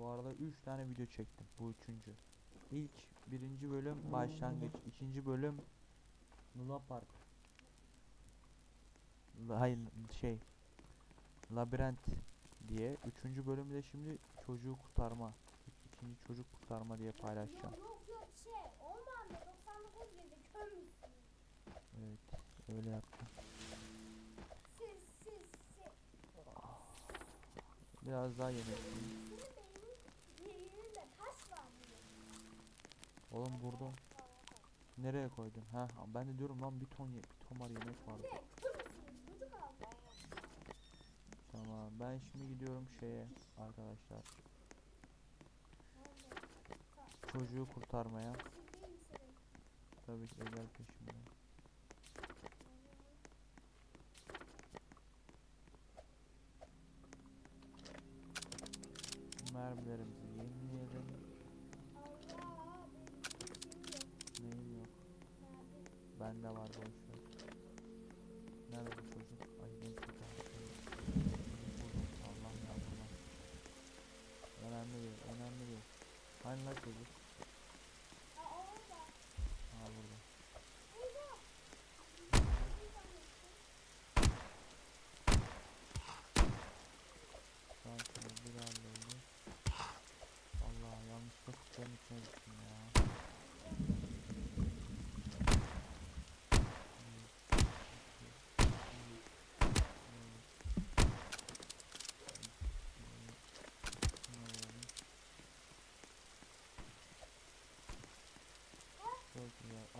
Bu arada 3 tane video çektim. Bu üçüncü. İlk birinci bölüm başlangıç. ikinci bölüm Luna Park. Hayır şey Labirent diye. Üçüncü bölümde şimdi çocuğu kurtarma. İkinci çocuk kurtarma diye paylaşacağım. Yok yok yok şey olmadı 99 girdi kör müsün? Evet öyle yaptım. Siz siz siz. Biraz daha yemek yiyeyim. Senin beynin yerinde taş var diyor. Oğlum burada nereye koydun? Ha ben de diyorum lan bir ton ye bir yemek kör müsün? Çocuk aldı. Tamam ben şimdi gidiyorum şeye arkadaşlar. Çocuğu kurtarmaya. Tabii ki özel peşimde. Mermilerimizi yenileyelim. Allah benim bir şeyim yok. Neyim yok. Nerede? Bende var boş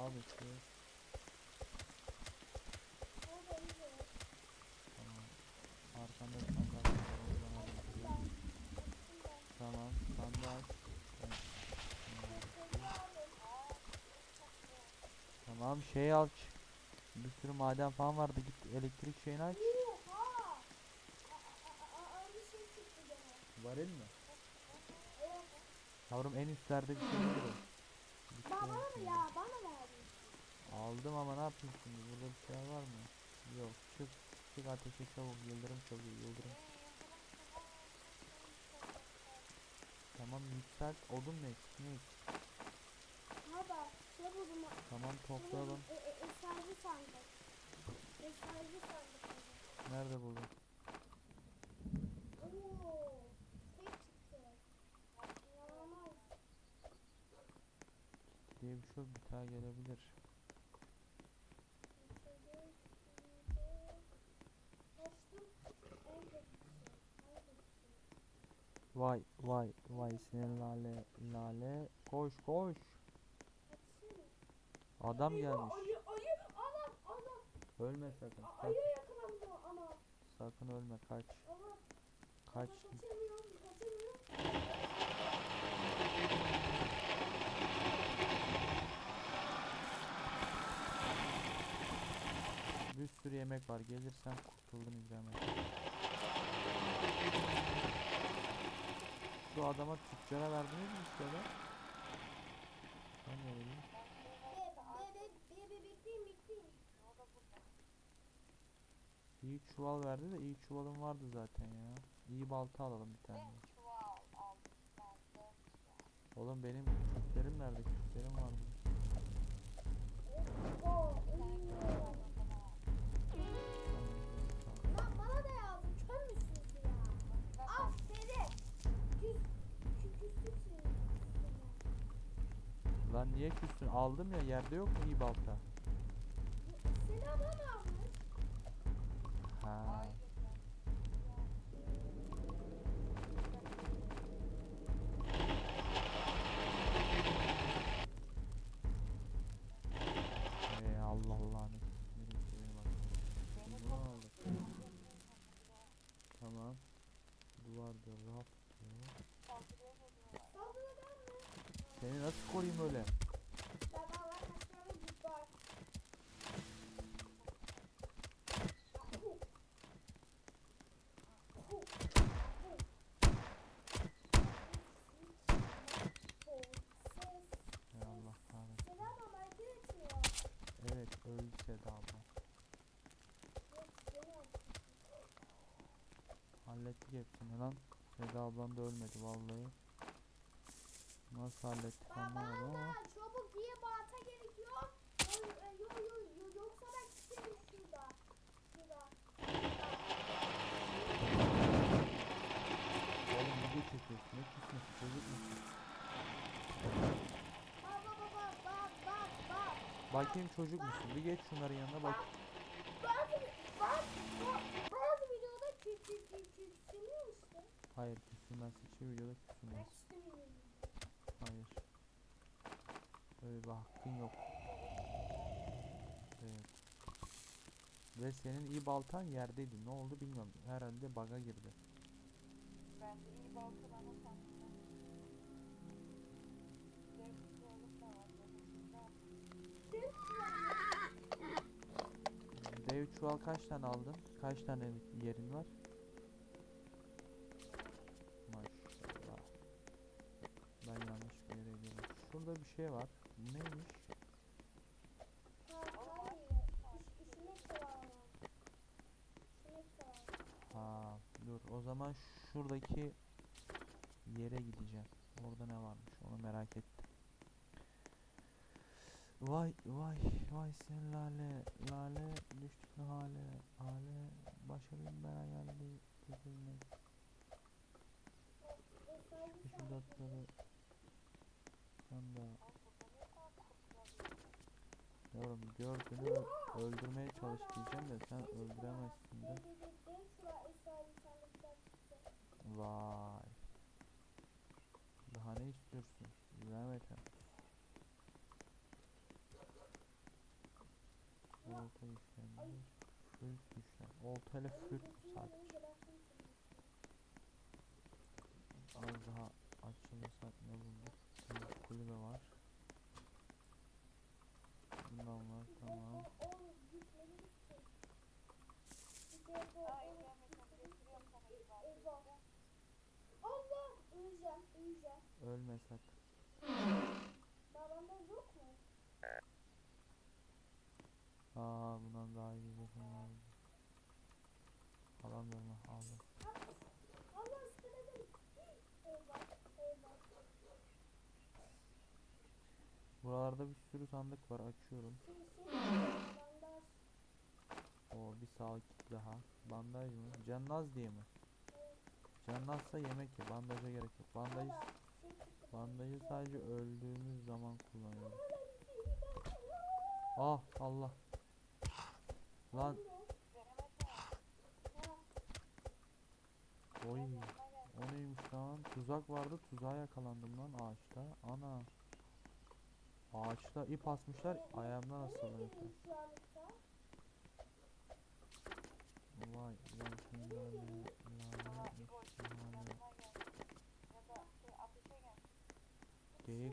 Al var. Tamam. Arkanda bir alıyorum. Tamam. Sandal. Tamam şey al. çık. Bir sürü maden falan vardı. Git elektrik şeyini aç. Varil mi? Yavrum en üstlerde bir şey var. Bana mı ya? Bana. Aldım ama ne yapayım şimdi? Burada bir şey var mı? Yok. Çık. Çık ateşe çabuk. Yıldırım çabuk. Yıldırım. Tamam yükselt. Odun? Ne eksik? Baba, şey buldum. Tamam toplayalım. E, e, eserli sandık. Eserli sandık. Nerede buldun? Diye bir şey yok. Bir daha gelebilir. Açtım. En kötüsü. En kötüsü. Vay vay vay senin lale lale. Koş koş. Adam gelmiş. Ölme sakın. Ama. sakın ölme kaç. Kaç. Bir sürü yemek var. Gelirsen kurtuldun İbrahim. Şu adama tüccara verdiniz mi işte be? Bekleyin. İyi çuval verdi de iyi çuvalım vardı zaten ya. İyi balta alalım bir tane. Oğlum benim küplerim nerede? Küplerim vardı. Lan niye küstün? Aldım ya yerde yok mu iyi balta? Selam bana almış. Ha. Ee, Selam ama hareket etmiyor. Evet öldü Seda abla. Hallettik hepsini lan. Seda ablan da ölmedi vallahi. Nasıl hallettik Baba anlamadım ama. da çabuk bir balta gerekiyor. Yo yo yo yo yoksa ben çıkarım şurada. Şurada. Oğlum video çekiyorsun. Ne küsmesi çocuk musun? Baba baba bak bak bak. Bakayım çocuk musun? Bir geç şunların yanına bak. Bazı bak bak bazı videoda küçük küçük küçülüyor işte. Hayır küsülmez. Hiçbir videoda Ben küsülmez. istemiyorum. Hayır. Öyle bir hakkın yok. Evet. Ve senin iyi baltan yerdeydi. Ne oldu bilmiyorum. Herhalde baga girdi. Bence iyi balta bana sandığında. Zevkli olup da var. Dev çuval kaç tane aldın? Kaç tane yerin var? Maşallah. Ben yanlış bir yere girdim. Şurada bir şey var. Neymiş? Ha dur. O zaman şuradaki yere gideceğim. Orada ne varmış? Onu merak ettim. Vay vay vay sen lale lale düştün hale hale başarım ben geldi gözüme şu datları sen de Yavrum gördüğünü ö- öldürmeye çalış diyeceğim de sen öldüremezsin de. Vay Daha ne istiyorsun? Mehmet'e Olta işlemleri Fülk işlem Olta ile fülk sadece Az daha açılırsak ne bulduk? Bir kulübe var. Bundan var tamam. Allah! Öleceğim, öleceğim. Ölme sakın. Babamda yok mu? Aa bundan daha iyi bir şey var. Alamıyorum aldım. Allah ıskaladım. Eyvah, eyvah. Buralarda bir sürü sandık var açıyorum. Bandaj. O bir sağlık daha. Bandaj mı? Cannaz diye mi? Cannazsa yemek ye. Bandaja gerek yok. Çıktı. Bandajı sadece öldüğümüz zaman kullanıyorum. Ah Allah. Lan oy. O neymiş lan? Tuzak vardı. Tuzağa yakalandım lan ağaçta. Ana. Ağaçta ip asmışlar. Ayağımdan asılıyor. ipler. şu anlıkta? Vay vay senin lale lale lale. Geyik bu gece aç diyor lan. Daha da. Yolu, e, iş- a- ya, yani yani aç aç bir güzellik vereceğim. Yemek şey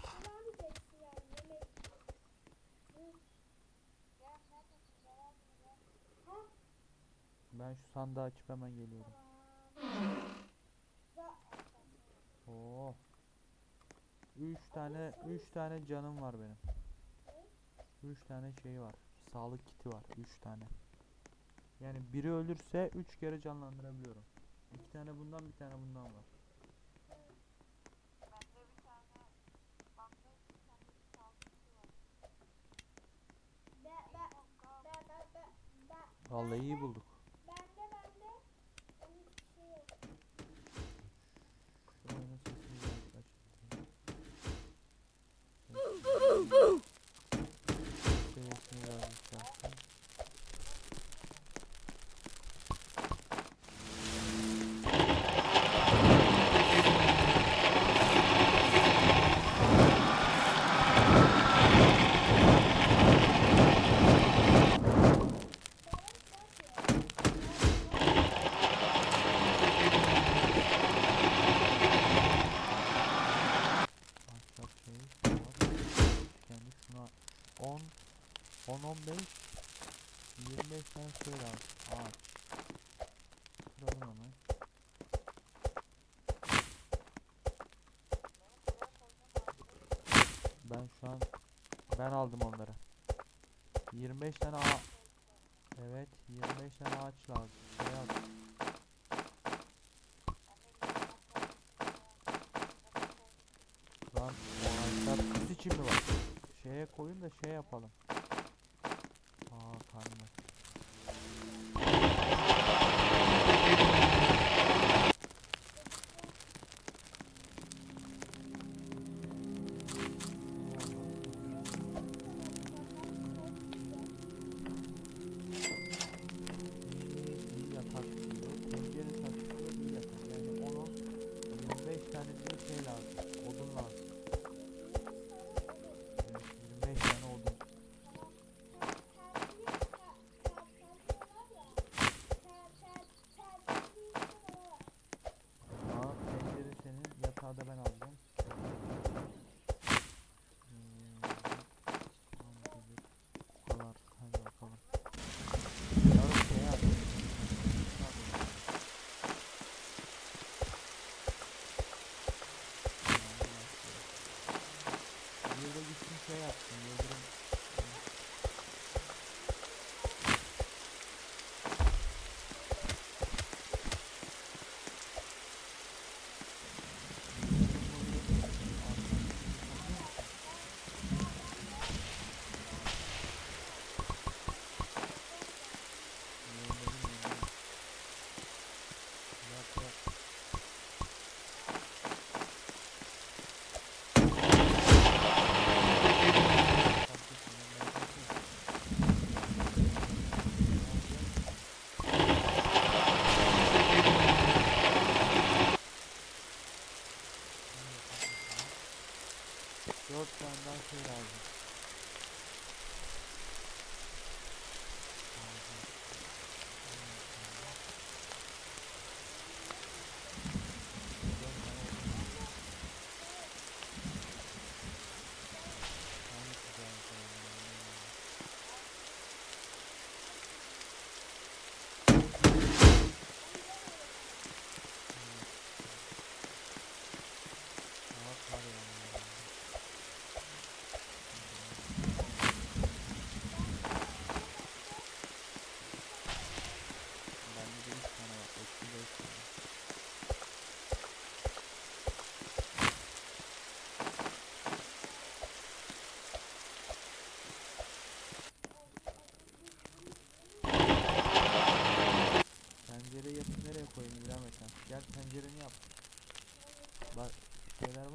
kullanmayacaksın yani yemek. Hı, Ha Ben şu sandığı açıp hemen geliyorum. Oo. Üç tane üç tane canım var benim. Üç tane şey var. Sağlık kiti var. Üç tane. Yani biri ölürse üç kere canlandırabiliyorum. İki tane bundan bir tane bundan var. Vallahi iyi bulduk. bende bende. Onun şey yok. Şu oyunun sesini birazcık açayım. Sesini birazcık yaptım. Ahşap şey var. Kendi şuna 10 10 15 25 tane şey lazım. Ağaç. Kıralım hemen. Ben aldım onları. 25 tane ağaç. Evet 25 tane ağaç lazım. Şey. Lan ağaçlar kız için mi var? Şeye koyun da şey yapalım. Aa karnım senin yatağı da ben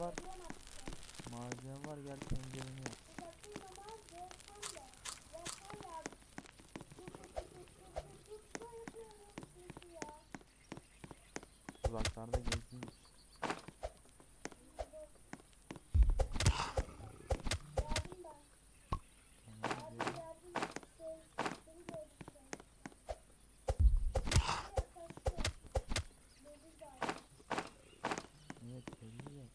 var. Malzeme var gel tencereni yap. Uzaklarda gezdiğin için. Tamam geliyorum. Evet belli yok.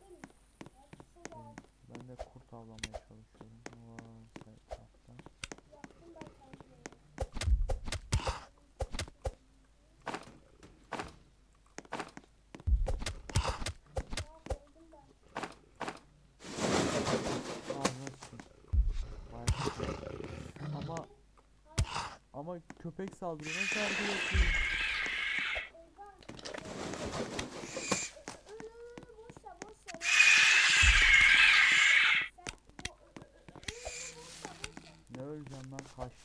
Benim- Ben de kurt avlamaya çalışıyorum. Ama ama köpek saldırıyor. Nasıl hareket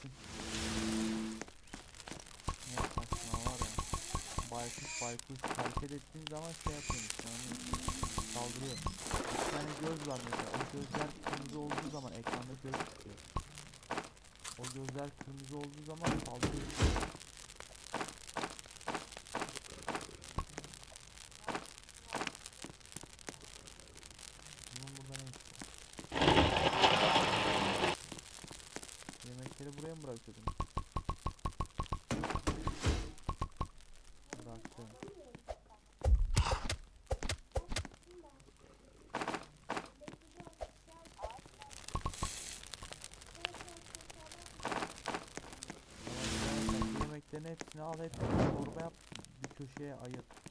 kaçtım. Ne saçma var ya. Baykuş baykuş hareket ettiğin zaman şey yapıyormuş yani saldırıyor. Bir tane göz var mesela o gözler kırmızı olduğu zaman ekranda göz çıkıyor. O gözler kırmızı olduğu zaman saldırıyor. Bunun burada ne işi var? Yemekleri buraya mı bırakıyordun? Bıraktım. Yemeklerin hepsini al hepsini torba yap bir köşeye ayır.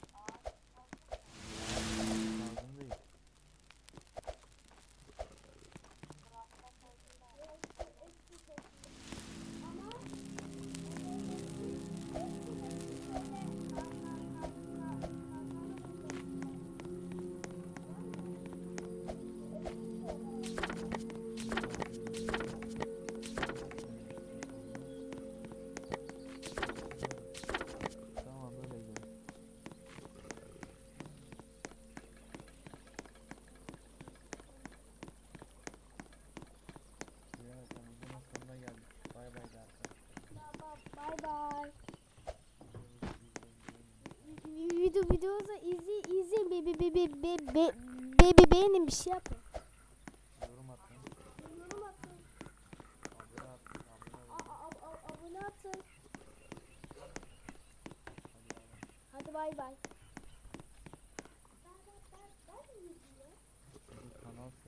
be, be, baby beynim bir şey yapma.